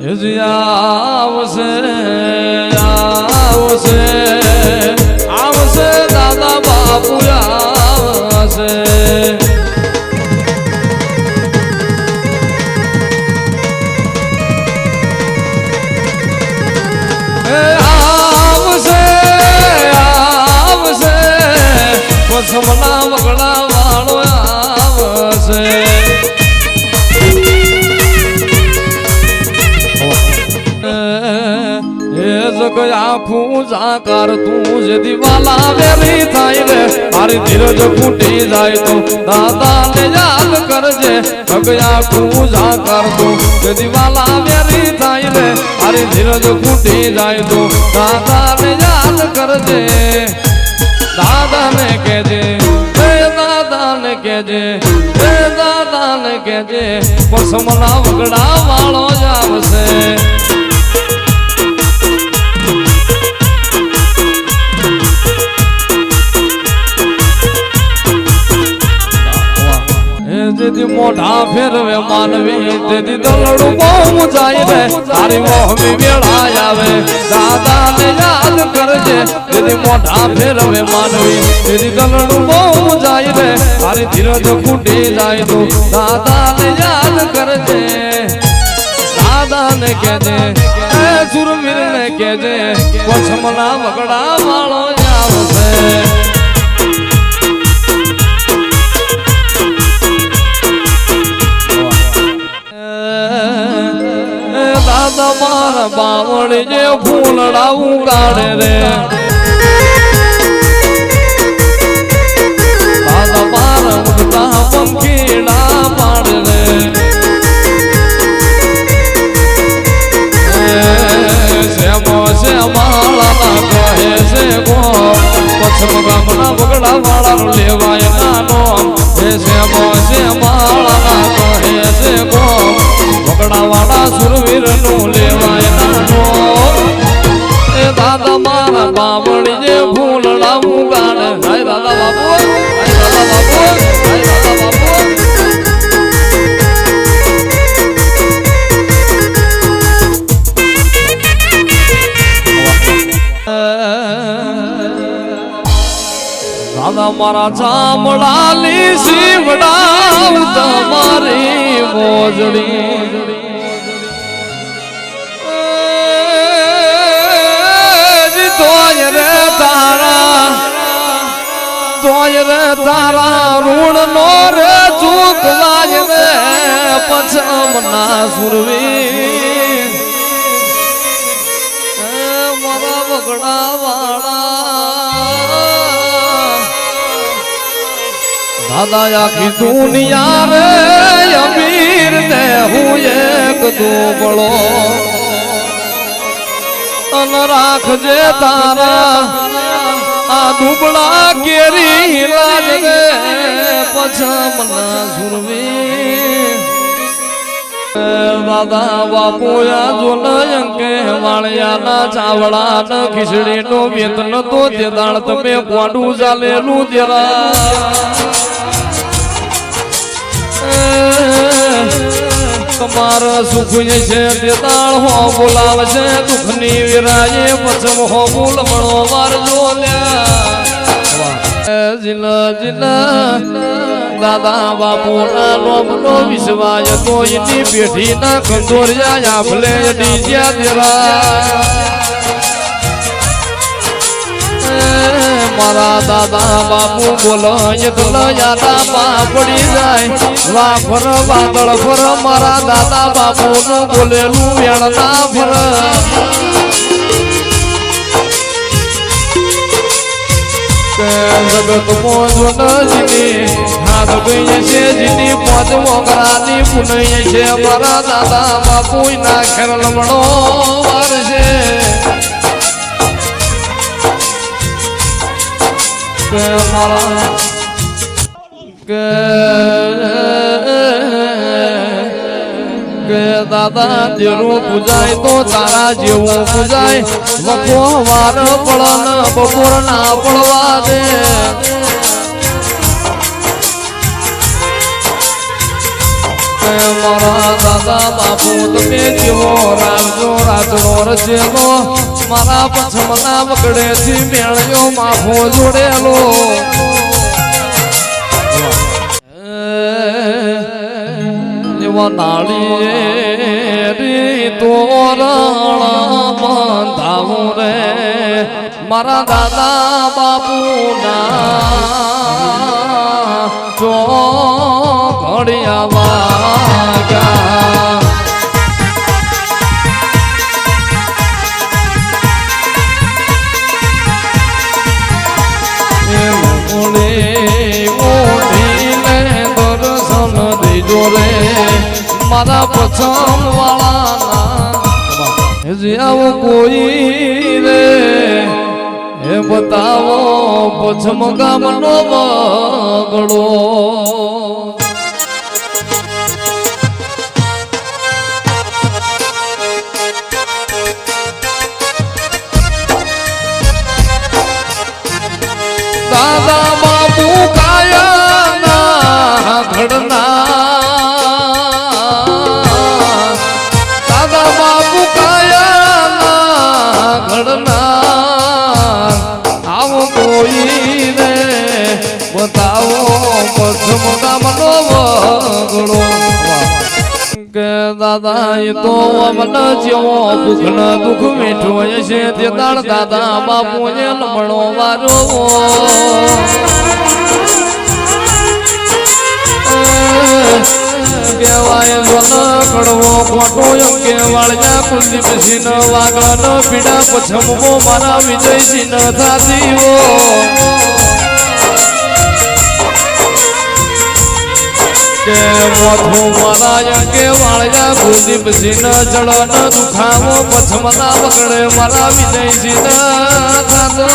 આવશે આવશે. આખું તું જ દિવાલા વેરી થાય રે. મારી ધીરજ ફૂટી જાય તો દાદા ને યાદ કરજે. ભગયા પૂજા જાકાર તું જે દિવાલા વેરી થાય રે. મારી ધીરજ ફૂટી જાય તો દાદા ને યાદ કરજે. દાદા ને હે દાદા ને હે દાદા ને કહેજે પસમના વગડા વાળો જ આવશે. જેથી મોઢા ફેરવે માનવી તેથી દલડું બહુ જાય રે તારી મોહમી વેળા આવે. દાદા ને યાદ કરજે તેથી મોઢા ફેરવે માનવી તેથી દલડું બહુ જાય રે તારી ધીરજ ફૂટી જાય તું દાદા ને યાદ કરજે. દાદા ને કેજે એ સુરવીર ને કેજે પછમના વગડા વાળો જે ફૂલડા ઉગાડે રે પંખીડા પાડે રે શ્યામો કહે છે ગો પશ્ચિમ ગામના બગડા વાળા લેવાય નાનો હે શ્યામો શ્યામાળા કહે છે ગો બગડા વાળા સુરવીરનું દાદા મારા બાવળી જે ફૂલડા ઉગાડે હાય દાદા બાપુ હાય દાદા બાપુ હાય દાદા બાપુ દાદા મારા ચામડાલી શિવડા તમારી મોજડી. તોય રે તારા ઋણ નો રે ચૂકવાય રે પછમના સુરવી મારા બગડા વાળા. દાદા આખી દુનિયા રે અમીર ને હું એક દુબળો. રાખજે તારા. આ દુબળા કેરી લાજ રે પછમના સુરવી દાદા બાપુયા જોનયંકે વાળિયાના ચાવડા ન ખીચડી નો વેતન તો તે દાળ તમે કોડું ચાલેલું તેરા તમારા સુખ છે તે દાળ હો બોલાવશે દુઃખની વિરાજે પછમ હો બોલ મળો મારજો જિલ્લા દાદા બાપુ ના લોમ નો વિશ્વાય તો એની પેઢી ના કંદોરિયા આફલે ડીજ્યા દેરા મારા દાદા બાપુ બોલો એટલે પા પડી જાય. વાદળ ફર મારા દાદા બાપુ નું બોલેલું વેણ ના ફર જગત મોજો નજીની હાથ ગઈ છે જીની પોત મોગરાની પુનઈ છે મારા દાદા બાપુ ના ખેર લમણો વાર છે મારા કે દાદા જેવું પૂજાય તો તારા જેવું પૂજાય. વખો વાર પડન બપોર ના પડવા દે મારા દાદા બાપુ, તમે જેવો રાખજો રાતનો રચેલો. મારા પછમના બગડેથી મેળ્યો માફો જોડેલો. એવા નાળીએ રી તોરણ બંધાવું રે. મારા દાદા બાપુના જો ઘડિયા વાગ્યા મારા પછમ વાળાના. હજી આવો કોઈ રે એ બતાવો પછમ ગામનો બગડો દાદા બતાવો પછમ ગામનો વગડો કે દાદા એ તો મીઠું છે, તે દાદા બાપુ એ લમણો વારો કેવાય વન કડવો, ખોટો સિંહ વાગણ પીડા પછમો મારા વિજય સિંહ કે મોઠો મારા કે વાળ્યા ભૂલી પછી ન જડો ન દુખાવો પછમના પકડે મારા વિજય થાતો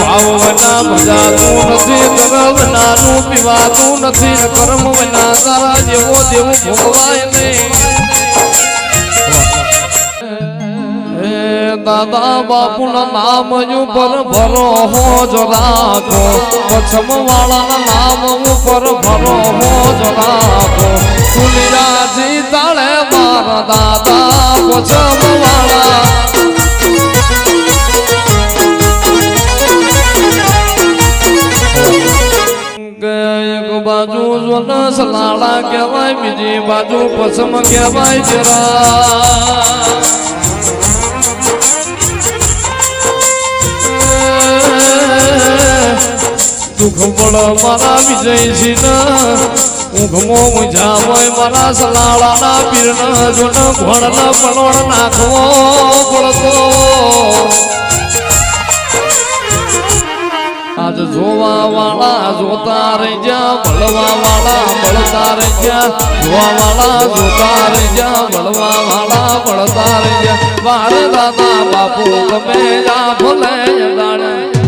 ભાવના ભજાતું નથી, તરવનાનું પીવાતું નથી કર્મ વિના તારા જેવો દેવું ભોગવાય નહીં. દાદા બાપુના નામ ઉપર ભરો હોજ રાખો. પછમ વાળાના નામ ઉપર ભરો હોજ રાખો. તુલિયાજી તાળે મારા દાદા પછમ વાળા બાજુ જોનસ સલાળા કહેવાય, બીજી બાજુ પસમ કહેવાય જરા. દુઃખ મારા વિજય સિંહ ઊંઘમો મુજા હોય મારા સલાળાના પીરના જોન ઘોડના પલોડ નાખવો પડતો. આજ જોવા વાળા જોતા રહી જા ભળવા વાળા ભળતા રહી જોવા વાળા જોતા રહી ભળવા વાળા ભળતા રહી જા વાર દાદા બાપુ તમે જા ભલે દાડે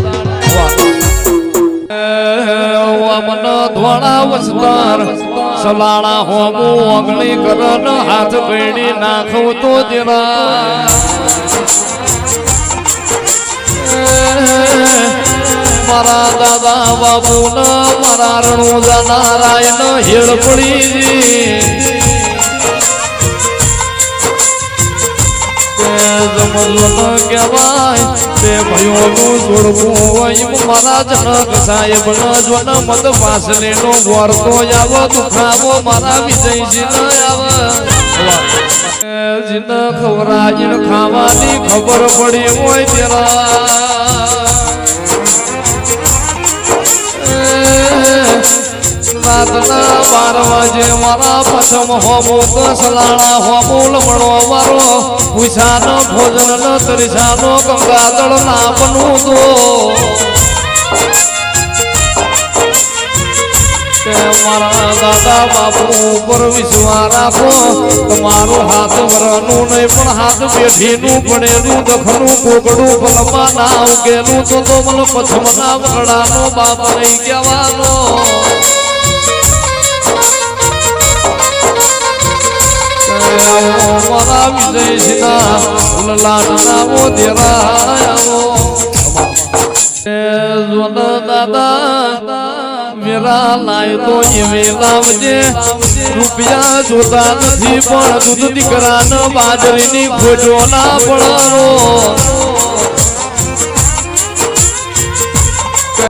મન ધોળા સલાણા હોમું ઓગણી કરન હાથ પેડી નાખું તો જરા મારા દાદા બાપુ મારા રણુ નારાયણ હેળ પડી કહેવાય તે ભયોનું જોડવું હોય મારા જનક સાહેબ જોન મત નો આવો દુખાવો મારા વિજયજી ન આવે ખાવાની ખબર પડી હોય તેરા. બાર વાગે મારા પછમ હોમો કસલાણા હોમો લમણો મારો પૂછાનો ભોજન તરીસાનો ગંગાદળ નાપનું તો કે મારા દાદા બાપુ ઉપર વિશ્વા રાખો, તમારો હાથ વરનું નહીં, પણ હાથ પેઢીનું પડેલું દખનું કોકડું ફલમાં ના ઉગેલું તો તો મને પછમના વગડાનો બાપ નહીં કહેવાનો. મારા વિદેશના લાડના મોદેરા આવો જો ન દાદા મેરા લાય તો એવે લાવજે રૂપિયા જોતા નથી પણ દૂધ દીકરાને બાજરીની ખોજો ના પડો